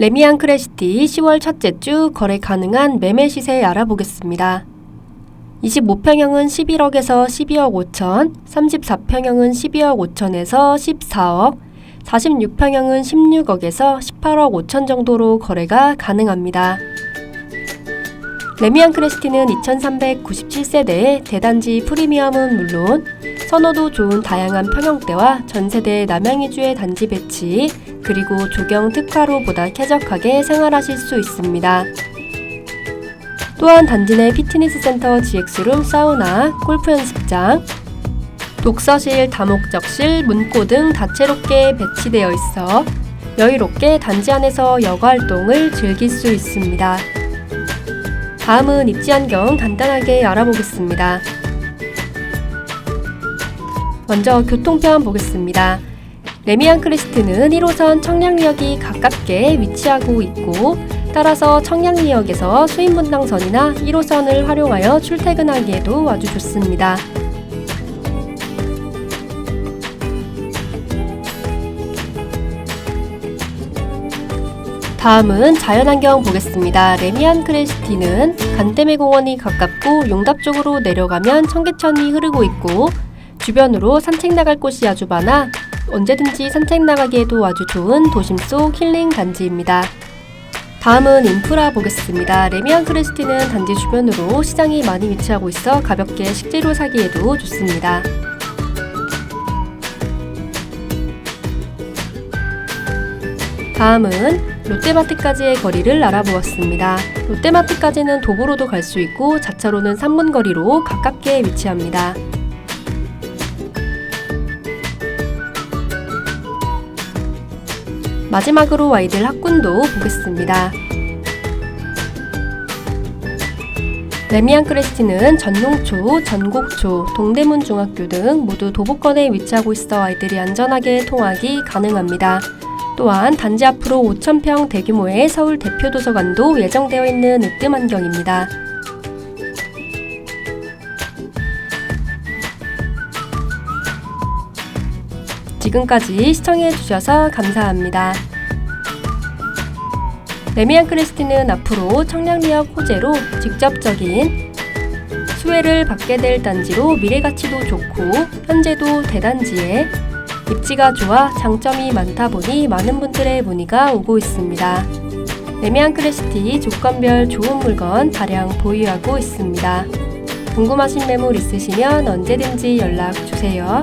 레미안 크래시티 10월 첫째 주 거래 가능한 매매 시세 알아보겠습니다. 25평형은 11억에서 12억 5천, 34평형은 12억 5천에서 14억, 46평형은 16억에서 18억 5천 정도로 거래가 가능합니다. 레미안 크래시티는 2397세대의 대단지 프리미엄은 물론 선호도 좋은 다양한 평형대와 전세대 남양이주의 단지 배치, 그리고 조경 특화로 보다 쾌적하게 생활하실 수 있습니다. 또한 단지 내 피트니스 센터 GX룸 사우나, 골프 연습장, 독서실, 다목적실, 문고 등 다채롭게 배치되어 있어 여유롭게 단지 안에서 여가 활동을 즐길 수 있습니다. 다음은 입지 환경 간단하게 알아보겠습니다. 먼저 교통편 보겠습니다. 레미안 크리스트는 1호선 청량리역이 가깝게 위치하고 있고 따라서 청량리역에서 수인분당선이나 1호선을 활용하여 출퇴근하기에도 아주 좋습니다. 다음은 자연환경 보겠습니다. 레미안 크레스티는 간대메 공원이 가깝고 용답 쪽으로 내려가면 청계천이 흐르고 있고 주변으로 산책 나갈 곳이 아주 많아 언제든지 산책 나가기에도 아주 좋은 도심 속 힐링 단지입니다. 다음은 인프라 보겠습니다. 레미안 크레스티는 단지 주변으로 시장이 많이 위치하고 있어 가볍게 식재료 사기에도 좋습니다. 다음은 롯데마트까지의 거리를 알아보았습니다. 롯데마트까지는 도보로도 갈 수 있고 자차로는 3분 거리로 가깝게 위치합니다. 마지막으로 아이들 학군도 보겠습니다. 레미안 크레스티는 전농초, 전곡초, 동대문 중학교 등 모두 도보권에 위치하고 있어 아이들이 안전하게 통학이 가능합니다. 또한 단지 앞으로 5천평 대규모의 서울 대표 도서관도 예정되어 있는 으뜸 환경입니다. 지금까지 시청해주셔서 감사합니다. 레미안 크레스티는 앞으로 청량리역 호재로 직접적인 수혜를 받게 될 단지로 미래 가치도 좋고 현재도 대단지에 입지가 좋아 장점이 많다 보니 많은 분들의 문의가 오고 있습니다. 레미안 크레시티 조건별 좋은 물건 다량 보유하고 있습니다. 궁금하신 매물 있으시면 언제든지 연락 주세요.